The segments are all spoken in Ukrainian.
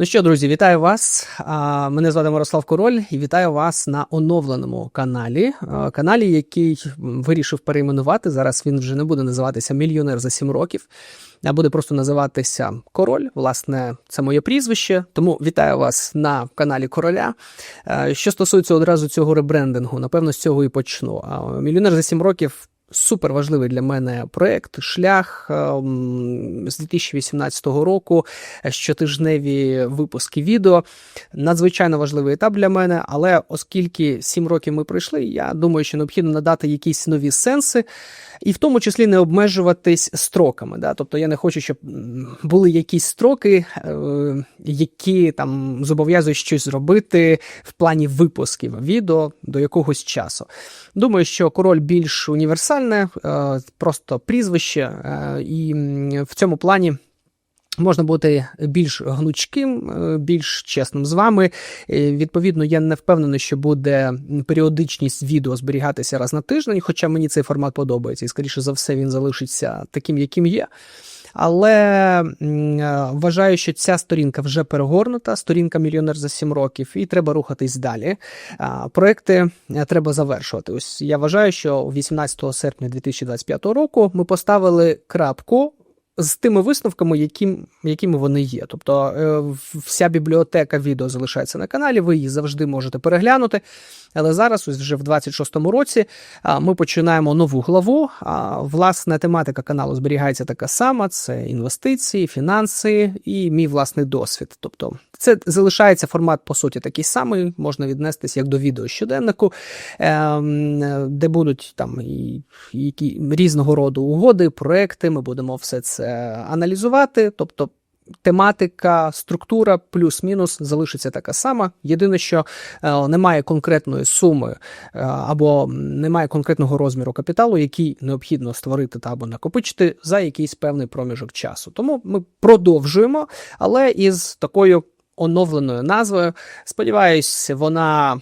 Ну що, друзі, вітаю вас. Мене звати Мирослав Король і вітаю вас на оновленому каналі. Каналі, який вирішив перейменувати. Зараз він вже не буде називатися Мільйонер за 7 років, а буде просто називатися Король. Власне, це моє прізвище. Тому вітаю вас на каналі Короля. Що стосується одразу цього ребрендингу, напевно, з цього і почну. Мільйонер за 7 років. Супер важливий для мене проект, шлях ем, з 2018 року, щотижневі випуски відео. Надзвичайно важливий етап для мене, але оскільки 7 років ми пройшли, я думаю, що необхідно надати якісь нові сенси, і в тому числі не обмежуватись строками. Да? Тобто я не хочу, щоб були якісь строки, е, які там зобов'язують щось зробити в плані випусків відео до якогось часу. Думаю, що король більш універсальне, е, просто прізвище, е, і в цьому плані. Можна бути більш гнучким, е, більш чесним з вами. Відповідно, я не впевнений, що буде періодичність відео зберігатися раз на тиждень, хоча мені цей формат подобається, і, скоріше за все, він залишиться таким, яким є. Але вважаю, що ця сторінка вже перегорнута, сторінка мільйонер за 7 років, і треба рухатись далі. Проекти е, треба завершувати. Ось я вважаю, що 18 серпня 2025 року ми поставили крапку з тими висновками, яким, якими вони є. Тобто е, вся бібліотека відео залишається на каналі, ви її завжди можете переглянути. Але зараз, ось вже в 26-му році, ми починаємо нову главу. Власне, тематика каналу зберігається така сама: це інвестиції, фінанси і мій власний досвід. Тобто, це залишається формат, по суті, такий самий, можна віднестись як до відео щоденнику, ем, де будуть там і які різного роду угоди, проекти. Ми будемо все це аналізувати. тобто тематика, структура плюс-мінус залишиться така сама. Єдине, що е, немає конкретної суми е, або немає конкретного розміру капіталу, який необхідно створити та або накопичити за якийсь певний проміжок часу. Тому ми продовжуємо, але із такою оновленою назвою. Сподіваюсь, вона.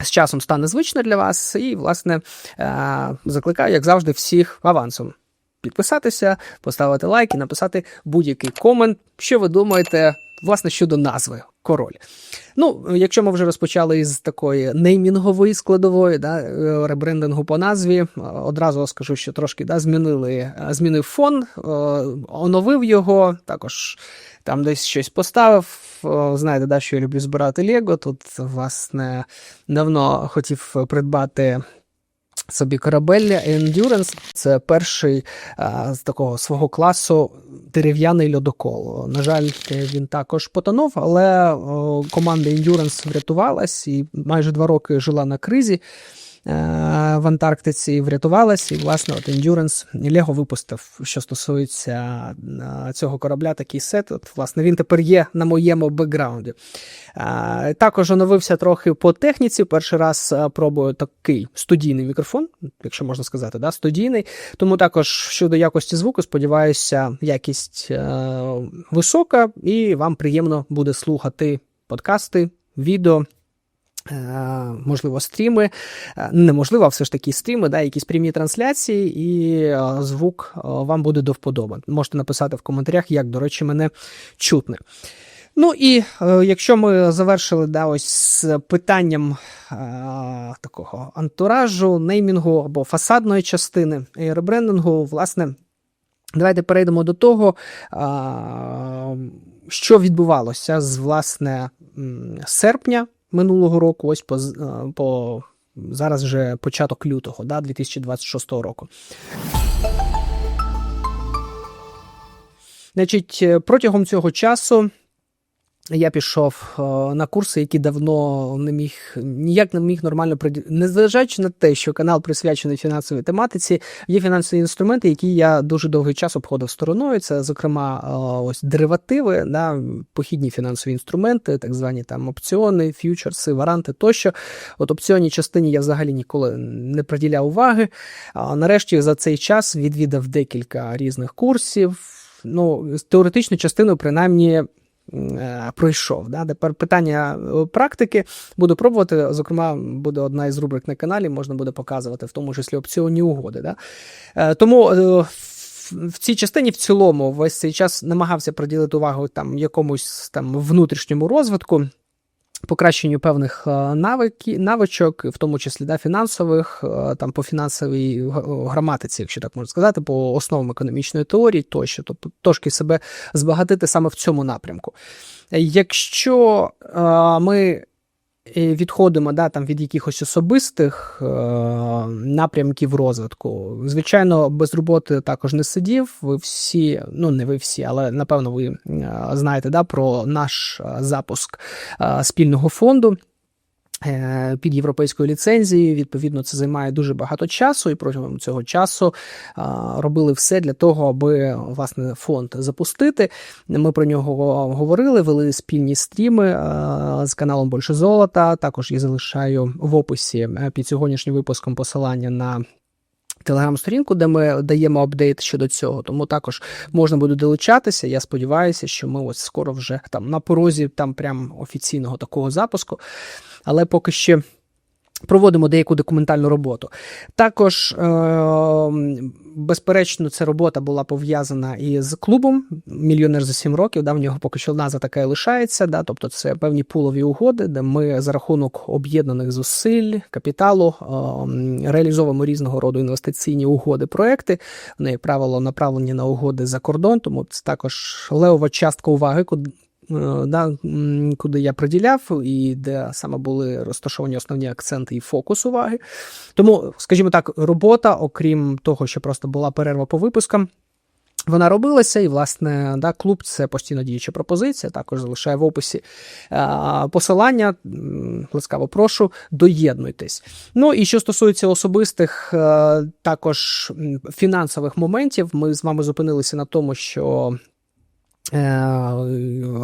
З часом стане звична для вас, і, власне, е, закликаю, як завжди, всіх авансом підписатися, поставити лайк і написати будь-який комент, що ви думаєте, власне, щодо назви король. Ну, якщо ми вже розпочали із такої неймінгової складової, да, ребрендингу по назві, одразу скажу, що трошки да, змінили, змінив фон, оновив його, також там десь щось поставив. Знаєте, да, що я люблю збирати Лего. Тут, власне, давно хотів придбати собі корабель Endurance це перший а, з такого свого класу дерев'яний льодокол. На жаль, він також потонув, але о, команда Endurance врятувалась і майже два роки жила на кризі. Е, в Антарктиці врятувалась, і, власне, от Endurance Лего випустив, що стосується е, цього корабля, такий сет. От, Власне, він тепер є на моєму бекграунді. Е, також оновився трохи по техніці. Перший раз пробую такий студійний мікрофон, якщо можна сказати, да, студійний. Тому також щодо якості звуку, сподіваюся, якість висока, і вам приємно буде слухати подкасти, відео. Е, можливо, стріми, е, неможливо, а все ж таки стріми, да, якісь прямі трансляції, і е, звук вам буде до вподоби. Можете написати в коментарях, як, до речі, мене чутне. Ну і якщо ми завершили да, ось з питанням е, такого антуражу, неймінгу або фасадної частини і ребрендингу, власне, давайте перейдемо до того, е, що відбувалося з власне серпня минулого року, ось по е, по зараз вже початок лютого, да, 2026 року. Значить, е, протягом цього часу я пішов е, на курси, які давно не міг ніяк не міг нормально приділяти. Незважаючи на те, що канал присвячений фінансовій тематиці, є фінансові інструменти, які я дуже довгий час обходив стороною. Це, зокрема, е, ось деривативи, да, похідні фінансові інструменти, так звані там опціони, ф'ючерси, варанти тощо. От опціонній частині я взагалі ніколи не приділяв уваги. Нарешті за цей час відвідав декілька різних курсів. Ну, теоретичну частину, принаймні. Е, пройшов. Да? Тепер питання е, практики буду пробувати. Зокрема, буде одна із рубрик на каналі, можна буде показувати, в тому числі опціонні угоди. Да? Е, тому в, в цій частині в цілому весь цей час намагався приділити увагу там якомусь там внутрішньому розвитку. Покращенню певних навики, навичок, в тому числі да, фінансових, там по фінансовій граматиці, якщо так можна сказати, по основам економічної теорії тощо, тобто трошки себе збагатити саме в цьому напрямку. Якщо ми відходимо да, там, від якихось особистих е, напрямків розвитку. Звичайно, без роботи також не сидів. Ви всі, ну не ви всі, але напевно ви е, знаєте да, про наш е, запуск е, спільного фонду. Е, під європейською ліцензією, відповідно, це займає дуже багато часу, і протягом цього часу робили все для того, аби власне фонд запустити. Ми про нього говорили, вели спільні стріми з каналом Больше Золота. Також я залишаю в описі е, під сьогоднішнім випуском посилання на. Телеграм-сторінку, де ми даємо апдейт щодо цього, тому також можна буде долучатися. Я сподіваюся, що ми ось скоро вже там на порозі там прям офіційного такого запуску але поки ще. Проводимо деяку документальну роботу. Також, е, безперечно, ця робота була пов'язана із клубом Мільйонер за 7 років. Да, в нього поки що назва така і лишається. Да, Тобто це певні пулові угоди, де ми за рахунок об'єднаних зусиль, капіталу е, реалізовуємо різного роду інвестиційні угоди, проекти. Вони, як правило, направлені на угоди за кордон, тому це також левова частка уваги, да, куди я приділяв, і де саме були розташовані основні акценти і фокус уваги. Тому, скажімо так, робота, окрім того, що просто була перерва по випускам. Вона робилася, і, власне, да, клуб це постійно діюча пропозиція. Також залишає в описі а, посилання. Ласкаво прошу, доєднуйтесь. Ну і що стосується особистих, а, е, також фінансових моментів, ми з вами зупинилися на тому, що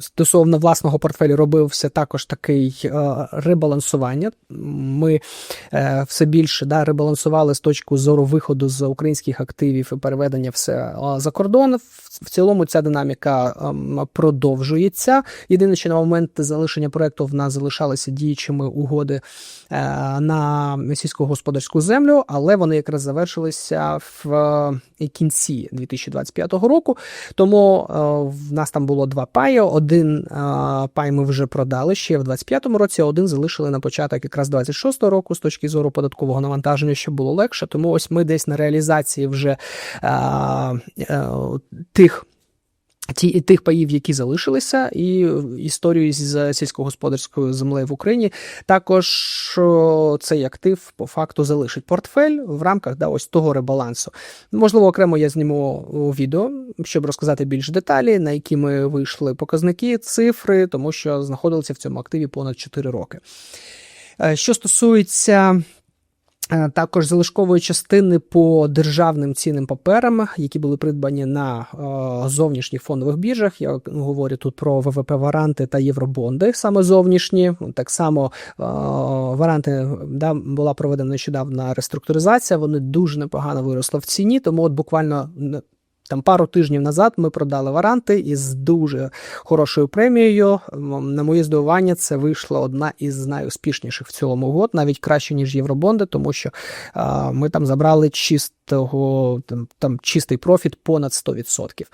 стосовно власного портфелю робився також такий е, ребалансування. Ми е, все більше да, ребалансували з точки зору виходу з українських активів і переведення все за кордон. В цілому ця динаміка ем, продовжується. Єдине, що на момент залишення проекту в нас залишалися діючими угоди на сільськогосподарську землю, але вони якраз завершилися в кінці 2025 року. Тому е, в нас там було два паї. Один е, пай ми вже продали ще в 25-му році, а один залишили на початок якраз 26-го року з точки зору податкового навантаження, щоб було легше. Тому ось ми десь на реалізації вже е, тих. Ті тих паїв, які залишилися, і історію з сільськогосподарською землею в Україні також цей актив по факту залишить портфель в рамках да, ось того ребалансу. Можливо, окремо я зніму відео, щоб розказати більш деталі, на які ми вийшли показники, цифри, тому що знаходилися в цьому активі понад 4 роки. Е, що стосується Е, також залишкової частини по державним цінним паперам, які були придбані на е, зовнішніх фондових біржах. Я говорю тут про ВВП варанти та євробонди, саме зовнішні. Так само е, варанти да, була проведена нещодавна реструктуризація. Вони дуже непогано виросли в ціні, тому от буквально там пару тижнів назад ми продали варанти із дуже хорошою премією. На моє здивування, це вийшла одна із найуспішніших в цілому год, навіть краще ніж євробонди, тому що а, ми там забрали чистого там, там чистий профіт понад 100%.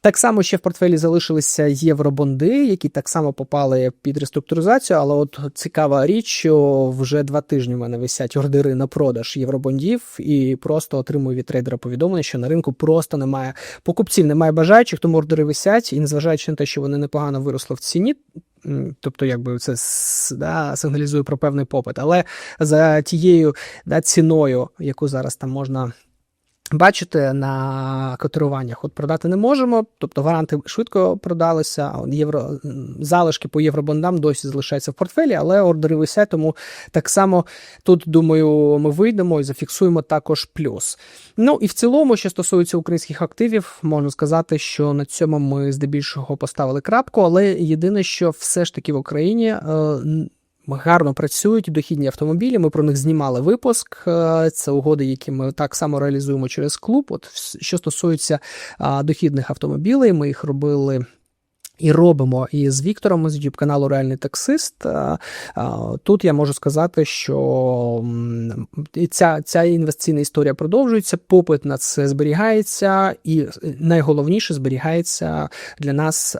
Так само ще в портфелі залишилися євробонди, які так само попали під реструктуризацію. Але от цікава річ, що вже два тижні в мене висять ордери на продаж євробондів, і просто отримую від трейдера повідомлення, що на ринку просто немає покупців, немає бажаючих, тому ордери висять, і незважаючи на те, що вони непогано виросли в ціні. Тобто, якби це да, сигналізує про певний попит, але за тією да, ціною, яку зараз там можна Бачите, на котируваннях от продати не можемо, тобто варанти швидко продалися, євро залишки по євробондам досі залишаються в портфелі, але ордери висять, тому так само тут, думаю, ми вийдемо і зафіксуємо також плюс. Ну і в цілому, що стосується українських активів, можна сказати, що на цьому ми здебільшого поставили крапку, але єдине, що все ж таки в Україні. Гарно працюють дохідні автомобілі. Ми про них знімали випуск. Е, це угоди, які ми так само реалізуємо через клуб. От що стосується дохідних автомобілей, ми їх робили. І робимо і з Віктором з youtube каналу Реальний таксист. А, а, Тут я можу сказати, що ця, ця інвестиційна історія продовжується, попит на це зберігається, і найголовніше зберігається для нас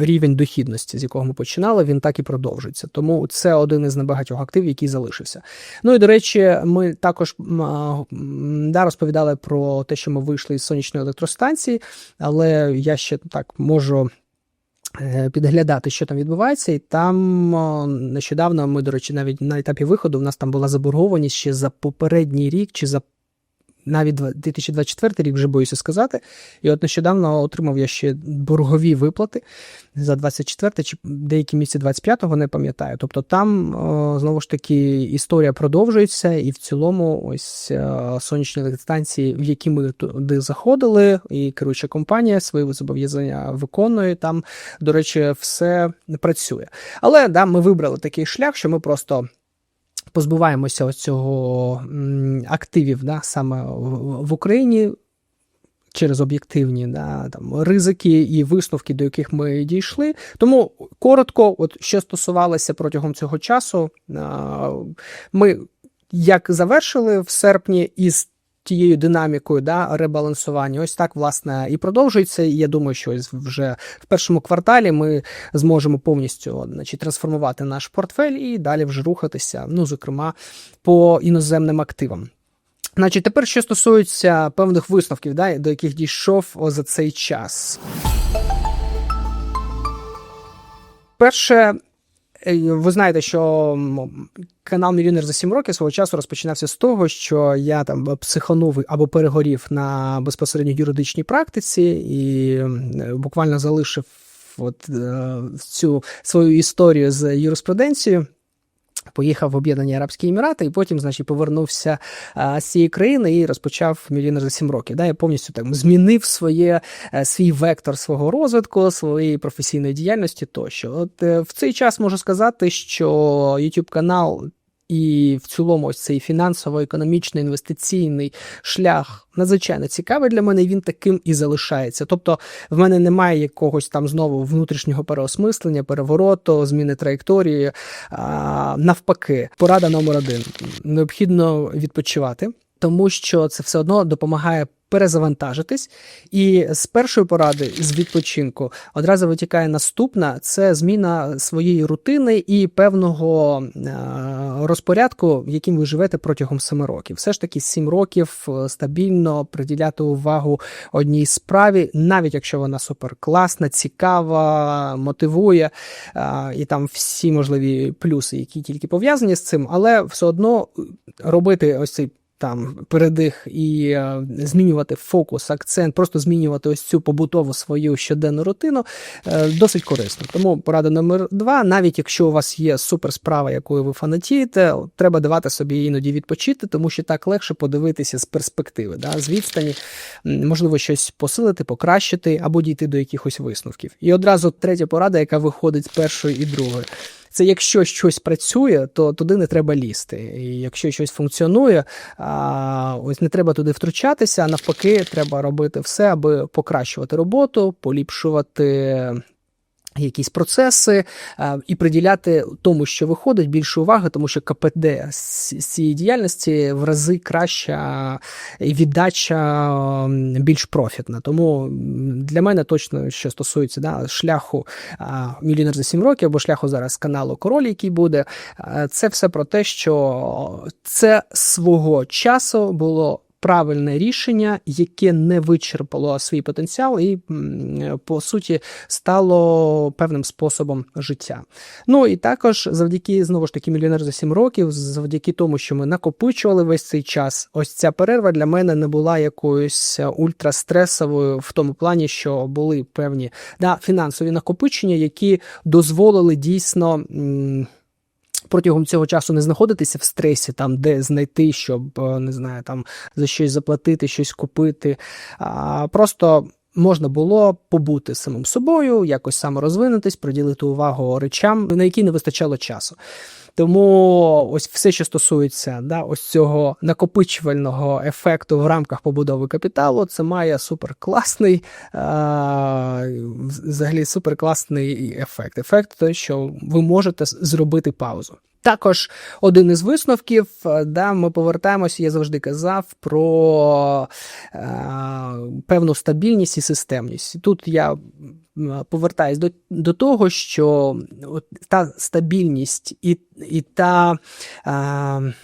рівень дохідності, з якого ми починали. Він так і продовжується. Тому це один із небагатьох активів, який залишився. Ну і до речі, ми також да, розповідали про те, що ми вийшли із сонячної електростанції, але я ще так можу. Е, Підглядати, що там відбувається, і там нещодавно ми, до речі, навіть на етапі виходу в нас там була заборгованість ще за попередній рік, чи за навіть 2024 рік, вже боюся сказати. І от нещодавно отримав я ще боргові виплати за 24 чи деякі місяці 25-го, не пам'ятаю. Тобто там знову ж таки історія продовжується, і в цілому, ось е, сонячні електростанції, в які ми туди заходили, і керуюча компанія свої зобов'язання виконує. Там, до речі, все працює. Але да, ми вибрали такий шлях, що ми просто. Позбуваємося ось цього активів да, саме в, Україні через об'єктивні да, там, ризики і висновки, до яких ми дійшли. Тому коротко, от що стосувалося протягом цього часу, ми як завершили в серпні із тією динамікою да, ребалансування, ось так власне і продовжується. І я думаю, що вже в першому кварталі ми зможемо повністю значить, трансформувати наш портфель і далі вже рухатися, ну, зокрема, по іноземним активам. Значить, тепер що стосується певних висновків, да, до яких дійшов за цей час. Перше, ви знаєте, що канал Мільйонер за 7 років свого часу розпочинався з того, що я там психанув або перегорів на безпосередньо юридичній практиці і буквально залишив от, е, цю свою історію з юриспруденцією. Поїхав в Об'єднані Арабські Емірати, і потім, значить, повернувся з цієї країни і розпочав мільйонер за 7 років. Да, я повністю так змінив своє, е, свій вектор свого розвитку, своєї професійної діяльності тощо. От е, в цей час можу сказати, що YouTube канал. І в цілому, ось цей фінансово-економічний інвестиційний шлях надзвичайно цікавий для мене. Він таким і залишається. Тобто, в мене немає якогось там знову внутрішнього переосмислення, перевороту, зміни траєкторії. А, навпаки, порада номер один: необхідно відпочивати, тому що це все одно допомагає. Перезавантажитись, і з першої поради з відпочинку одразу витікає наступна: це зміна своєї рутини і певного е, розпорядку, яким ви живете протягом семи років. Все ж таки, сім років е, стабільно приділяти увагу одній справі, навіть якщо вона суперкласна, цікава, мотивує е, і там всі можливі плюси, які тільки пов'язані з цим, але все одно робити ось цей там передих і е, змінювати фокус, акцент, просто змінювати ось цю побутову свою щоденну рутину е, досить корисно. Тому порада номер два: навіть якщо у вас є суперсправа, якою ви фанатієте, треба давати собі іноді відпочити, тому що так легше подивитися з перспективи, да, з відстані, можливо, щось посилити, покращити або дійти до якихось висновків. І одразу третя порада, яка виходить з першої і другої. Це якщо щось працює, то туди не треба лізти. І якщо щось функціонує, а, ось не треба туди втручатися. А навпаки, треба робити все, аби покращувати роботу, поліпшувати. Якісь процеси а, і приділяти тому, що виходить, більше уваги, тому що КПД з цієї діяльності в рази краща і віддача більш профітна. Тому для мене точно, що стосується да, шляху мільйонер за 7 років або шляху зараз каналу Король, який буде, це все про те, що це свого часу було. Правильне рішення, яке не вичерпало свій потенціал, і по суті стало певним способом життя. Ну і також завдяки знову ж таки мільйонер за 7 років, завдяки тому, що ми накопичували весь цей час. Ось ця перерва для мене не була якоюсь ультрастресовою в тому плані, що були певні да, фінансові накопичення, які дозволили дійсно. Протягом цього часу не знаходитися в стресі, там де знайти, щоб е, не знаю, там за щось заплатити, щось купити. А просто можна було побути самим собою, якось саморозвинутись, приділити увагу речам, на які не вистачало часу. Тому ось все, що стосується да, ось цього накопичувального ефекту в рамках побудови капіталу, це має суперкласний, взагалі суперкласний ефект. Ефект той, що ви можете зробити паузу. Також один із висновків, е, да, ми повертаємося, я завжди казав про е, певну стабільність і системність. Тут я повертаюсь до до того, що от та стабільність і і та е,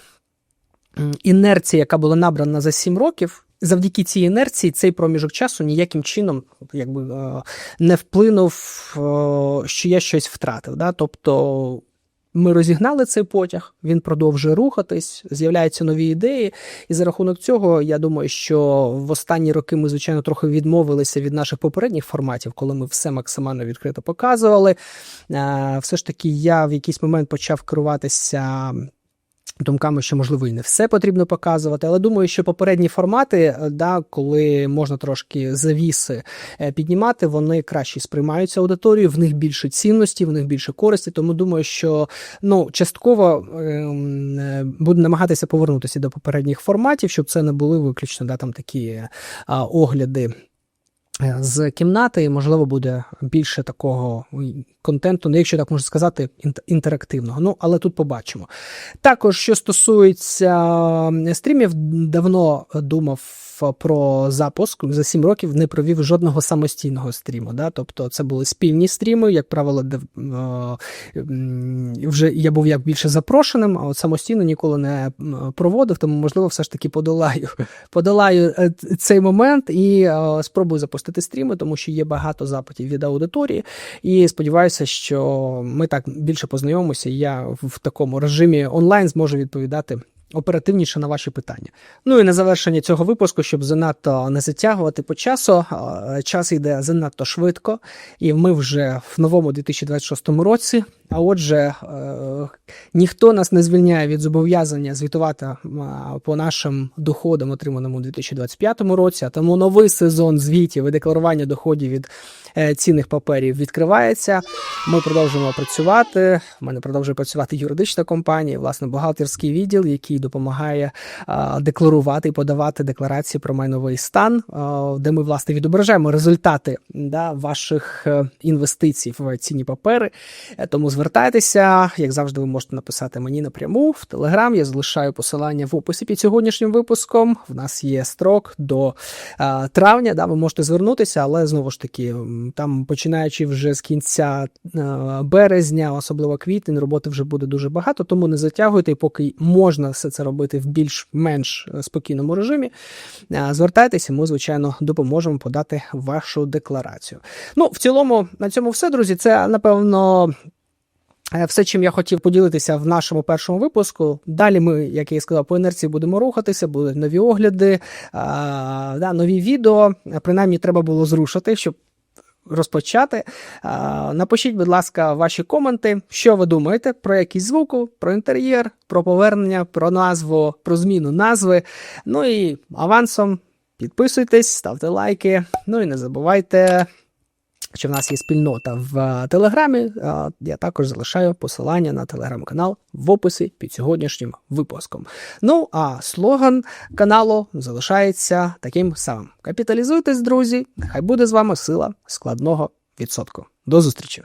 інерція, яка була набрана за 7 років. Завдяки цій інерції цей проміжок часу ніяким чином якби, е, не вплинув, е, що я щось втратив. Да? Тобто ми розігнали цей потяг, він продовжує рухатись, з'являються нові ідеї. І за рахунок цього, я думаю, що в останні роки ми, звичайно, трохи відмовилися від наших попередніх форматів, коли ми все максимально відкрито показували. Все ж таки, я в якийсь момент почав керуватися думками, що можливо і не все потрібно показувати, але думаю, що попередні формати, е, да, коли можна трошки завіси е, піднімати, вони краще сприймаються аудиторією, в них більше цінності, в них більше користі. Тому думаю, що ну частково ем, е, буду намагатися повернутися до попередніх форматів, щоб це не були виключно да, там такі а, огляди. Е, з кімнати, і, можливо, буде більше такого контенту, ну, якщо так можна сказати, інтерактивного. Ну, але тут побачимо. Також, що стосується стрімів, давно думав про запуск за 7 років не провів жодного самостійного стріму. Да? Тобто це були спільні стріми, як правило, де вже я був як більше запрошеним, а от самостійно ніколи не проводив, тому, можливо, все ж таки подолаю подолаю е, цей момент і спробую запустити стріми, тому що є багато запитів від аудиторії. І сподіваюся, що ми так більше познайомимося, я в такому режимі онлайн зможу відповідати оперативніше на ваші питання. Ну і на завершення цього випуску, щоб занадто не затягувати по часу, час йде занадто швидко, і ми вже в новому 2026 році. А отже, е, ніхто нас не звільняє від зобов'язання звітувати по нашим доходам, отриманим у 2025 році. А тому новий сезон звітів і декларування доходів від е, цінних паперів відкривається. Ми продовжуємо працювати. У мене продовжує працювати юридична компанія, власне, бухгалтерський відділ, який допомагає декларувати і подавати декларації про майновий стан, де ми власне відображаємо результати да, ваших е, інвестицій в цінні папери. Тому звертайтеся, як завжди, ви можете написати мені напряму в Телеграм. Я залишаю посилання в описі під сьогоднішнім випуском. В нас є строк до травня. Да, Ви можете звернутися, але знову ж таки, там починаючи вже з кінця березня, особливо квітень, роботи вже буде дуже багато, тому не затягуйте, і поки можна все це робити в більш-менш спокійному режимі. Звертайтеся, ми, звичайно, допоможемо подати вашу декларацію. Ну, в цілому, на цьому все, друзі. Це напевно. Е, все, чим я хотів поділитися в нашому першому випуску. Далі ми, як я і сказав, по інерції будемо рухатися, будуть нові огляди, нові відео. Принаймні, треба було зрушити, щоб розпочати. Напишіть, будь ласка, ваші коменти, що ви думаєте про якісь звуку, про інтер'єр, про повернення, про назву, про зміну назви. Ну і авансом підписуйтесь, ставте лайки. Ну і не забувайте що в нас є спільнота в е, Телеграмі. Е, я також залишаю посилання на телеграм-канал в описі під сьогоднішнім випуском. Ну а слоган каналу залишається таким самим: капіталізуйтесь, друзі! Хай буде з вами сила складного відсотку. До зустрічі!